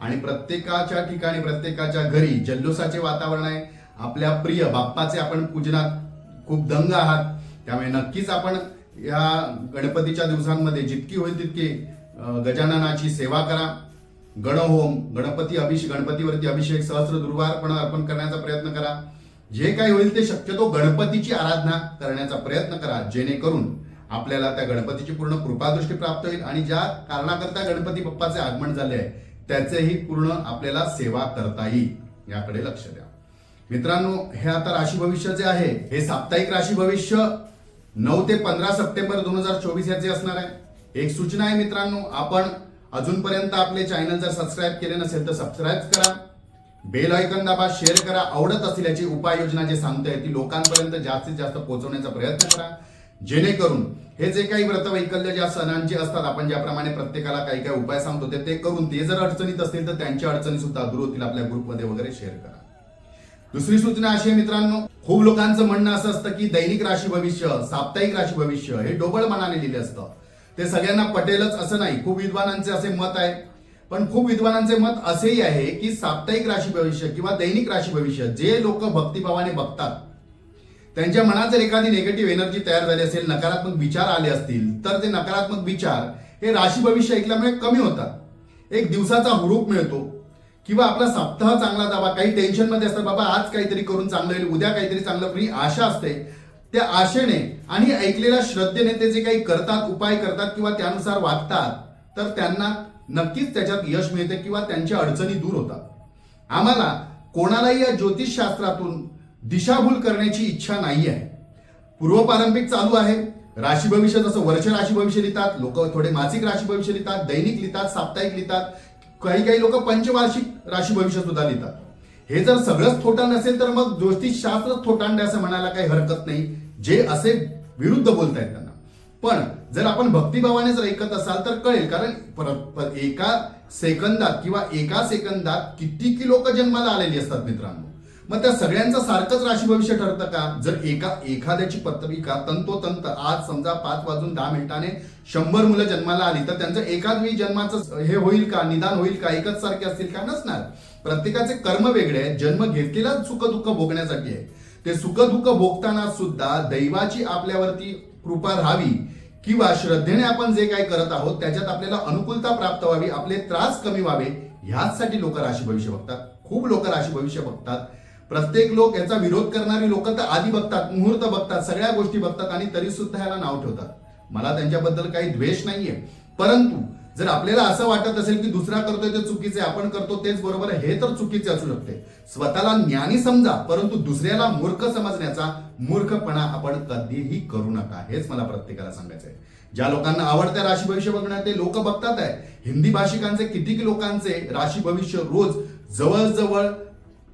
आणि प्रत्येकाच्या ठिकाणी प्रत्येकाच्या घरी जल्लोषाचे वातावरण आहे. आपल्या प्रिय बाप्पाचे आपण पूजनात खूप दंग आहात. त्यामुळे नक्कीच आपण या गणपतीच्या दिवसांमध्ये जितकी होईल तितकी गजाननाची सेवा करा. गणहोम गणपती अभिषेक गणपतीवरती अभिषेक सहस्र दुर्वारपण अर्पण करण्याचा प्रयत्न करा. जे काही होईल ते शक्यतो गणपतीची आराधना करण्याचा प्रयत्न करा. जेणेकरून आपल्याला त्या गणपतीची पूर्ण कृपादृष्टी प्राप्त होईल आणि ज्या कारणाकरता गणपती बाप्पाचे आगमन झाले आहे त्याचेही पूर्ण आपल्याला सेवा करता येईल याकडे लक्ष द्या. मित्रांनो हे आता राशी भविष्य जे आहे हे साप्ताहिक राशी भविष्य नऊ ते पंधरा सप्टेंबर दोन हजार चोवीस याचे असणार आहे. एक सूचना आहे मित्रांनो आपण अजूनपर्यंत आपले चॅनल जर सबस्क्राईब केले नसेल तर सबस्क्राईब करा. बेल आयकन दाबा शेअर करा. आवडत असल्याची उपाययोजना जे सांगता ती लोकांपर्यंत जास्तीत जास्त पोहोचवण्याचा प्रयत्न करा. जेणेकरून हे जे काही व्रत वैकल्य ज्या सणांची असतात आपण ज्याप्रमाणे प्रत्येकाला काही काही उपाय सांगतो ते ते करून ते जर अडचणीत असतील तर त्यांच्या अडचणी सुद्धा दूर होतील. आपल्या ग्रुपमध्ये वगैरे शेअर करा. दुसरी सूचना अशी आहे मित्रांनो खूप लोकांचं म्हणणं असं असतं की दैनिक राशी भविष्य साप्ताहिक राशी भविष्य हे डोबळ मनाने लिहिले असतं. ते सगळ्यांना पटेलच असं नाही खूप विद्वानांचे असे मत आहे. पण खूप विद्वानांचे मत असेही आहे की साप्ताहिक राशी भविष्य किंवा दैनिक राशी भविष्य जे लोक भक्तिभावाने बघतात त्यांच्या मनात जर एखादी निगेटिव्ह एनर्जी तयार झाली असेल नकारात्मक विचार आले असतील तर ते नकारात्मक विचार हे राशी भविष्य ऐकल्यामुळे कमी होतात. एक दिवसाचा हुरूप मिळतो. किंवा आपला सप्ताह चांगला जावा काही टेन्शनमध्ये असतात बाबा आज काहीतरी करून चांगलं होईल उद्या काहीतरी चांगलं होईल आशा असते. त्या आशेने आणि ऐकलेल्या श्रद्धेने ते जे काही करतात उपाय करतात किंवा त्यानुसार वागतात तर त्यांना नक्कीच त्याच्यात यश मिळते किंवा त्यांच्या अडचणी दूर होतात. आम्हाला कोणालाही या ज्योतिषशास्त्रातून दिशाभूल करण्याची इच्छा नाही आहे पूर्वपारंपरिक चालू आहे. राशी भविष्य जसं वर्ष राशी भविष्य लिहितात लोक थोडे मासिक राशी भविष्य लिहितात दैनिक लिहितात साप्ताहिक लिहितात काही काही लोक पंचवार्षिक राशी भविष्य सुद्धा लिहितात. हे जर सगळंच थोटा नसेल तर मग ज्योतिषशास्त्र थोटांडे असं म्हणायला काही हरकत नाही. जे असे विरुद्ध बोलतायत त्यांना. पण जर आपण भक्तिभावाने जर ऐकत असाल तर कळेल कारण पर- एका सेकंदात किंवा एका सेकंदात किती लोक जन्माला आलेली असतात मित्रांनो? मग त्या सगळ्यांचं सारखंच राशी भविष्य ठरतं का? जर एका एखाद्याची पत्रिका तंतोतंत आज समजा पाच वाजून दहा मिनिटाने शंभर मुलं जन्माला आली तर त्यांचं एकाच वेळी जन्माचं हे होईल का? निदान होईल का? एकच सारखे असतील का? नसणार. प्रत्येकाचे कर्म वेगळे आहेत. जन्म घेतलेला सुखदुःख भोगण्यासाठी आहे ते सुखदुःख भोगताना सुद्धा दैवाची आपल्यावरती कृपा राहावी किंवा श्रद्धेने आपण जे काही करत आहोत त्याच्यात आपल्याला अनुकूलता प्राप्त व्हावी आपले त्रास कमी व्हावे ह्याचसाठी लोक राशी भविष्य बघतात. खूप लोक राशी भविष्य बघतात. प्रत्येक लोक याचा विरोध करणारी लोक तर आधी बघतात मुहूर्त बघतात सगळ्या गोष्टी बघतात आणि तरी सुद्धा याला नाव ठेवतात. मला त्यांच्याबद्दल काही द्वेष नाहीये. परंतु जर आपल्याला असं वाटत असेल की दुसरा करतोय ते चुकीचे आपण करतो तेच बरोबर आहे हे तर चुकीचे असू शकते. स्वतःला ज्ञानी समजा परंतु दुसऱ्याला मूर्ख समजण्याचा मूर्खपणा आपण कधीही करू नका हेच मला प्रत्येकाला सांगायचं आहे ज्या लोकांना आवडत्या राशी भविष्य बघण्यात ते लोक बघतात आहे हिंदी भाषिकांचे किती लोकांचे राशी भविष्य रोज जवळजवळ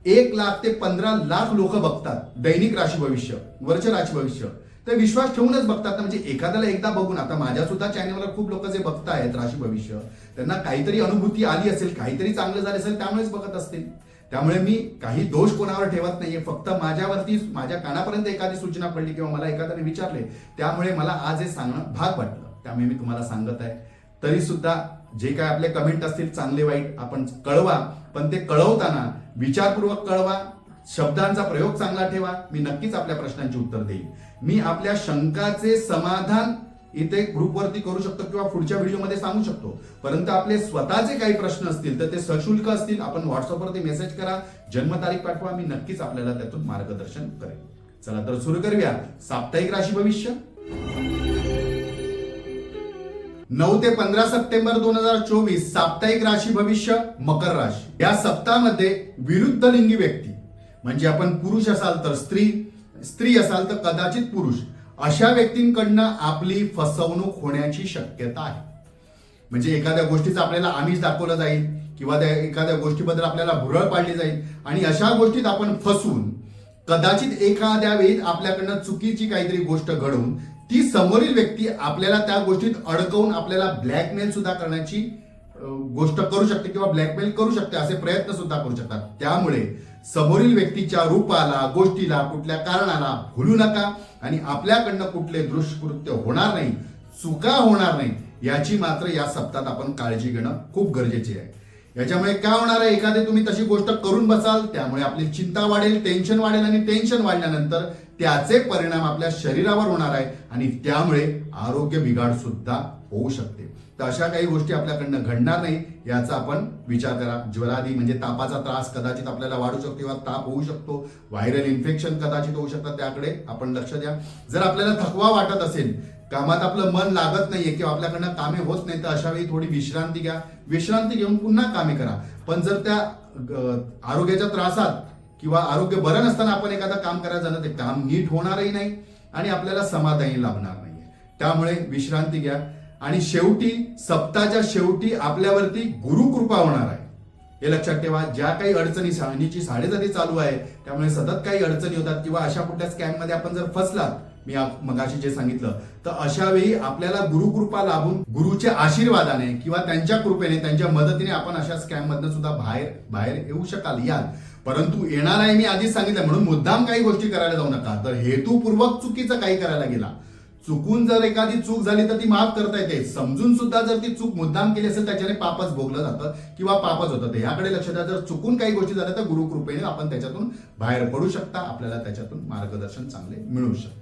एक लाख ते पंधरा लाख लोक बघतात दैनिक राशी भविष्य वर्ष राशी भविष्य. ते विश्वास ठेवूनच बघतात ना म्हणजे एखाद्याला एकदा बघून आता माझ्या सुद्धा चॅनलवर खूप लोक जे बघतायत राशी भविष्य त्यांना काहीतरी अनुभूती आली असेल काहीतरी चांगलं झालं असेल त्यामुळेच बघत असतील. त्यामुळे मी काही दोष कोणावर ठेवत नाहीये फक्त माझ्यावरती माझ्या कानापर्यंत एखादी सूचना पडली किंवा मला एखाद्याने विचारले त्यामुळे मला आज हे सांगणं भाग वाटलं. त्यामुळे मी तुम्हाला सांगत आहे. तरी सुद्धा जे काय आपले कमेंट असतील चांगले वाईट आपण कळवा. पण ते कळवताना विचारपूर्वक कळवा शब्दांचा प्रयोग चांगला ठेवा. मी नक्कीच आपल्या प्रश्नांची उत्तर देईल मी आपल्या शंकाचे समाधान इथे ग्रुपवरती करू शकतो किंवा पुढच्या व्हिडिओमध्ये सांगू शकतो. परंतु आपले स्वतःचे काही प्रश्न असतील तर ते सशुल्क असतील. आपण व्हॉट्सअपवरती मेसेज करा जन्मतारीख पाठवा. मी नक्कीच आपल्याला त्यातून मार्गदर्शन करेन. चला तर सुरू करूया. साप्ताहिक राशी भविष्य. नऊ ते पंधरा सप्टेंबर दोन हजार चोवीस साप्ताहिक राशी भविष्य मकर राशी. या सप्ताहामध्ये विरुद्ध लिंगी व्यक्ती. म्हणजे आपण पुरुष असाल तर स्त्री स्त्री असाल तर कदाचित पुरुष. अशा व्यक्तींकडनं आपली फसवणूक होण्याची शक्यता आहे. म्हणजे एखाद्या गोष्टीचं आपल्याला आमिष दाखवलं जाईल किंवा त्या एखाद्या गोष्टीबद्दल आपल्याला भुरळ पाडली जाईल आणि अशा गोष्टीत आपण फसून कदाचित एखाद्या वेळी आपल्याकडनं चुकीची काहीतरी गोष्ट घडवून ती समोरील व्यक्ती आपल्याला त्या गोष्टीत अडकवून आपल्याला ब्लॅकमेल सुद्धा करण्याची गोष्ट करू शकते किंवा ब्लॅकमेल करू शकते असे प्रयत्न सुद्धा करू शकतात. त्यामुळे समोरील व्यक्तीच्या रूपाला गोष्टीला कुठल्या कारणाला भुलू नका आणि आपल्याकडनं कुठले दुष्कृत्य होणार नाही चुका होणार नाही याची मात्र या सप्तात आपण काळजी घेणं खूप गरजेचे आहे. याच्यामुळे काय होणार आहे? एखादी तुम्ही तशी गोष्ट करून बसाल त्यामुळे आपली चिंता वाढेल टेन्शन वाढेल आणि टेन्शन वाढल्यानंतर त्याचे परिणाम आपल्या शरीरावर होणार आहे आणि त्यामुळे आरोग्य बिघाड सुद्धा होऊ शकते. तर अशा काही गोष्टी आपल्याकडनं घडणार नाही याचा आपण विचार करा. ज्वरादी म्हणजे तापाचा त्रास कदाचित आपल्याला वाढू शकतो किंवा ताप होऊ शकतो. व्हायरल इन्फेक्शन कदाचित होऊ शकतात त्याकडे आपण लक्ष द्या. जर आपल्याला थकवा वाटत असेल कामात आपलं मन लागत नाहीये किंवा आपल्याकडनं कामे होत नाही तर अशा वेळी थोडी विश्रांती घ्या. विश्रांती घेऊन पुन्हा कामे करा. पण जर त्या आरोग्याच्या त्रासात किंवा आरोग्य बरं नसताना आपण एखादं काम करायला जाणं ते काम नीट होणारही नाही आणि आपल्याला समाधानही लाभणार नाहीये. त्यामुळे विश्रांती घ्या. आणि शेवटी सप्ताच्या शेवटी आपल्यावरती गुरुकृपा होणार आहे. हे लक्षात ठेवा ज्या काही अडचणी शहाणीची साडेसाती चालू आहे त्यामुळे सतत काही अडचणी होतात किंवा अशा कुठल्या स्कॅममध्ये आपण जर फसलात मी मगाशी जे सांगितलं तर अशा वेळी आपल्याला गुरुकृपा लाभून गुरुच्या आशीर्वादाने किंवा त्यांच्या कृपेने त्यांच्या मदतीने आपण अशा स्कॅम मधनं सुद्धा बाहेर बाहेर येऊ शकाल याल. परंतु येणार आहे मी आधीच सांगितलं म्हणून मुद्दाम काही गोष्टी करायला जाऊ नका. तर हेतुपूर्वक चुकीचं काही करायला गेला. चुकून जर एखादी चूक झाली तर ती माफ करता येते. समजून सुद्धा जर ती चूक मुद्दाम केली असेल त्याच्याने पापच भोगलं जातं किंवा पापच होतं. ते याकडे लक्ष द्या. जर चुकून काही गोष्टी झाल्या तर गुरुकृपेने आपण त्याच्यातून बाहेर पडू शकता. आपल्याला त्याच्यातून मार्गदर्शन चांगले मिळू शकते.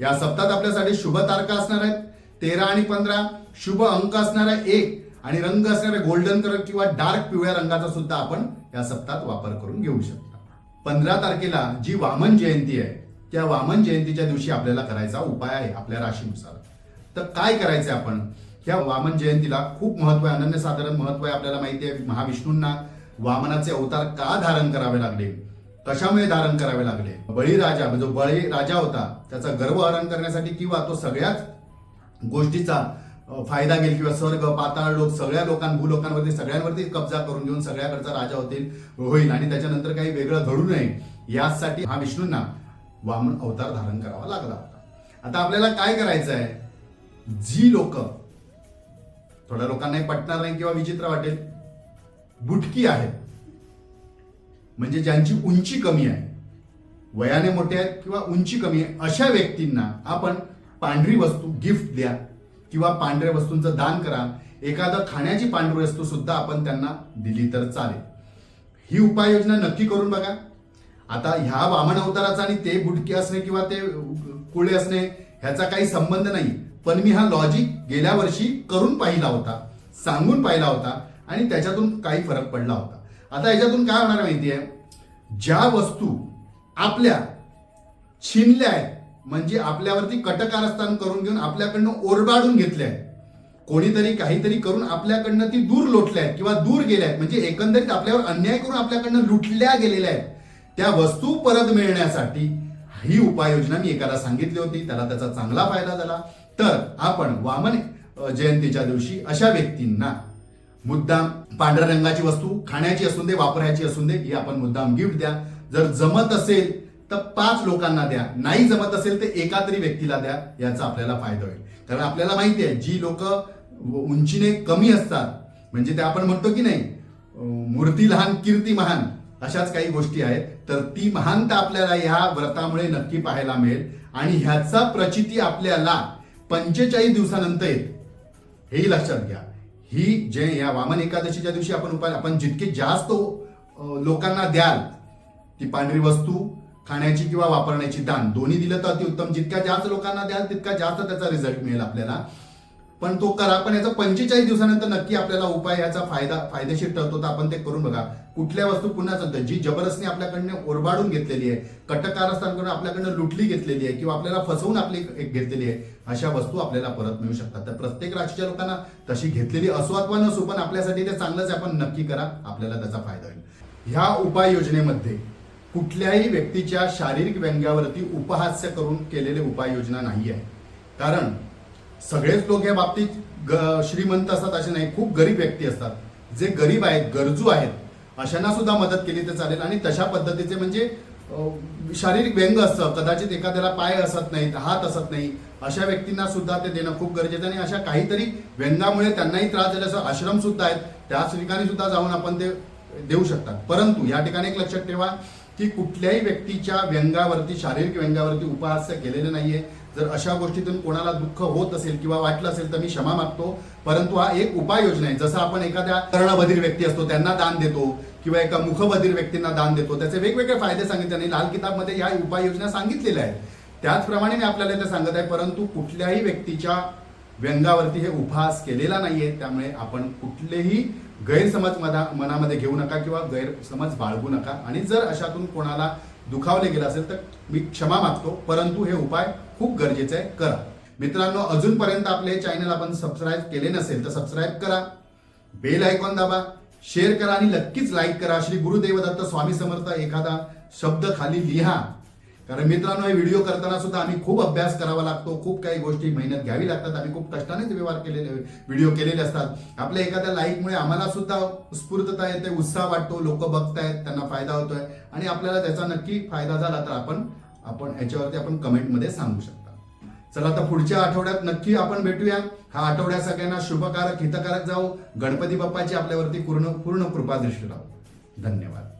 या सप्तात आपल्यासाठी शुभ तारखा असणार आहेत. तेरा आणि पंधरा शुभ अंक असणार आहे एक आणि रंग असणारे गोल्डन कलर किंवा डार्क पिवळ्या रंगाचा सुद्धा आपण या सप्तात वापर करून घेऊ शकता. पंधरा तारखेला जी वामन जयंती आहे त्या वामन जयंतीच्या दिवशी आपल्याला करायचा उपाय आहे आपल्या राशीनुसार. तर काय करायचं आपण? ह्या वामन जयंतीला खूप महत्त्व आहे. अनन्यसाधारण महत्त्व आहे आपल्याला माहिती आहे. महाविष्णूंना वामनाचे अवतार का धारण करावे लागले? कशामुळे धारण करावे लागले? बळीराजा जो म्हणजे बळी राजा होता. त्याचा गर्वहरण करण्यासाठी किंवा तो सगळ्याच गोष्टीचा फायदा घेईल किंवा स्वर्ग पाताळ लोक सगळ्या लोकां भूलोकांवरती सगळ्यांवरती कब्जा करून घेऊन सगळ्याकडचा राजा होतील होईल. आणि त्याच्यानंतर काही वेगळं घडू नये यासाठी हा विष्णूंना वामन अवतार धारण करावा लागला होता. आता आपल्याला काय करायचं आहे जी लोक थोड्या लोकांनाही पटणार नाही किंवा विचित्र वाटेल बुटकी आहेत. म्हणजे ज्यांची उंची कमी आहे वयाने मोठे आहेत किंवा उंची कमी आहे अशा व्यक्तींना आपण पांढरी वस्तू गिफ्ट द्या किंवा पांढऱ्या वस्तूंचं दान करा. एखादं खाण्याची पांढरी वस्तू सुद्धा आपण त्यांना दिली तर चालेल. ही उपाययोजना नक्की करून बघा. आता ह्या वामन अवताराचा आणि ते बुटके असणे किंवा ते कुळे असणे ह्याचा काही संबंध नाही. पण मी हा लॉजिक गेल्या वर्षी करून पाहिला होता सांगून पाहिला होता आणि त्याच्यातून काही फरक पडला होता. आता याच्यातून काय होणार माहिती आहे ज्या वस्तू आपल्या छिनल्या आहेत म्हणजे आपल्यावरती कटकारस्थान करून घेऊन आपल्याकडनं ओरबाडून घेतल्या आहेत कोणीतरी काहीतरी करून आपल्याकडनं ती दूर लोटल्या आहेत किंवा दूर गेल्या आहेत म्हणजे एकंदरीत आपल्यावर अन्याय करून आपल्याकडनं लुटल्या गेलेल्या आहेत त्या वस्तू परत मिळण्यासाठी ही उपाययोजना मी एकाला सांगितली होती त्याला त्याचा चांगला फायदा झाला. तर आपण वामन जयंतीच्या दिवशी अशा व्यक्तींना मुद्दाम पांढऱ्या रंगाची वस्तू खाण्याची असून दे वापरायची असून दे ही आपण मुद्दाम गिफ्ट द्या. जर जमत असेल तर पाच लोकांना द्या. नाही जमत असेल तर एका तरी व्यक्तीला द्या याचा आपल्याला फायदा होईल. कारण आपल्याला माहिती आहे जी लोक उंचीने कमी असतात म्हणजे ते आपण म्हणतो की नाही मूर्ती लहान कीर्ती महान अशाच काही गोष्टी आहेत. तर ती महानता आपल्याला ह्या व्रतामुळे नक्की पाहायला मिळेल. आणि ह्याचा प्रचिती आपल्याला पंचेचाळीस दिवसानंतर येत हेही लक्षात घ्या. ही जे या वामन एकादशीच्या दिवशी आपण उपाय आपण जितके जास्त लोकांना द्याल ती पांढरी वस्तू खाण्याची किंवा वापरण्याची दान दोन्ही दिलं तर अतिउत्तम. जितक्या जास्त लोकांना द्याल तितका जास्त त्याचा रिझल्ट मिळेल आपल्याला. पण तो करा पण याचा पंचेचाळीस दिवसानंतर नक्की आपल्याला उपाय याचा फायदा फायदेशीर ठरतो तर आपण ते करून बघा. कुठल्या वस्तू पुन्हा सांगतो जी जबरदस्ती आपल्याकडनं ओरबाडून घेतलेली आहे कटकारस्थांकडून आपल्याकडनं लुटली घेतलेली आहे किंवा आपल्याला फसवून आपली एक घेतलेली आहे अशा वस्तू आपल्याला परत मिळू शकतात. तर प्रत्येक राशीच्या लोकांना तशी घेतलेली असो अथवा नसो पण आपल्यासाठी ते चांगलंच आहे, आपण नक्की करा आपल्याला त्याचा फायदा होईल. ह्या उपाययोजनेमध्ये कुठल्याही व्यक्तीच्या शारीरिक व्यंग्यावरती उपहास्य करून केलेले उपाययोजना नाही आहे कारण सगळेच लोक या बाबतीत ग- श्रीमंत असतात असे नाही खूप गरीब व्यक्ती असतात. जे गरीब आहेत गरजू आहेत अशांना सुद्धा मदत केली तर चालेल आणि तशा पद्धतीचे म्हणजे शारीरिक व्यंग असतं कदाचित एखाद्याला पाय असत नाहीत हात असत नाही अशा व्यक्तींना सुद्धा ते देणं खूप गरजेचं आहे आणि अशा काहीतरी व्यंगामुळे त्यांनाही त्रास झाले असं आश्रम सुद्धा आहेत त्याच ठिकाणी सुद्धा जाऊन आपण ते देऊ शकतात. परंतु या ठिकाणी एक लक्षात ठेवा की कुठल्याही व्यक्तीच्या व्यंगावरती शारीरिक व्यंगावरती उपहास्य केलेले नाहीये. जर अशा गोष्टीतून कोणाला दुःख होत असेल किंवा वाटलं असेल तर मी क्षमा मागतो. परंतु हा एक उपाययोजना आहे. जसं आपण एखाद्या कर्णबधीर व्यक्ती असतो त्यांना दान देतो किंवा एका मुखबधीर व्यक्तींना दान देतो. त्याचे वेगवेगळे फायदे सांगितले आणि लाल किताबमध्ये या उपाययोजना सांगितलेल्या आहेत. त्याचप्रमाणे मी आपल्याला ते सांगत आहे परंतु कुठल्याही व्यक्तीच्या व्यंगावरती हे उपहास केलेला नाहीये. त्यामुळे आपण कुठलेही गैरसमज मना मनामध्ये घेऊ नका किंवा गैरसमज बाळगू नका. आणि जर अशातून कोणाला दुखावले गेलं असेल तर मी क्षमा मागतो. परंतु हे उपाय खूप गरजेचे आहे. करा. मित्रांनो अजूनपर्यंत आपले चॅनल आपण सबस्क्राईब केले नसेल तर सबस्क्राईब करा. बेल आयकॉन दाबा. शेअर करा आणि नक्कीच लाईक करा. श्री गुरुदेवदत्त स्वामी समर्थ एखादा शब्द खाली लिहा. कारण मित्रांनो हे व्हिडिओ करताना सुद्धा आम्ही खूप अभ्यास करावा लागतो. खूप काही गोष्टी मेहनत घ्यावी लागतात. आम्ही खूप कष्टानेच व्यवहार केलेले व्हिडिओ केलेले असतात. आपल्या एखाद्या लाईकमुळे आम्हाला सुद्धा स्फूर्तता येते उत्साह वाटतो. लोक बघतायत त्यांना फायदा होतोय. आणि आपल्याला त्याचा नक्की फायदा झाला तर आपण आपण याच्यावरती आपण कमेंटमध्ये सांगू शकता. चला आता पुढच्या आठवड्यात नक्की आपण भेटूया. हा आठवड्या सगळ्यांना शुभकारक हितकारक जाऊ गणपती बाप्पाची आपल्यावरती पूर्ण पूर्ण कृपा दृष्टी लावू. धन्यवाद.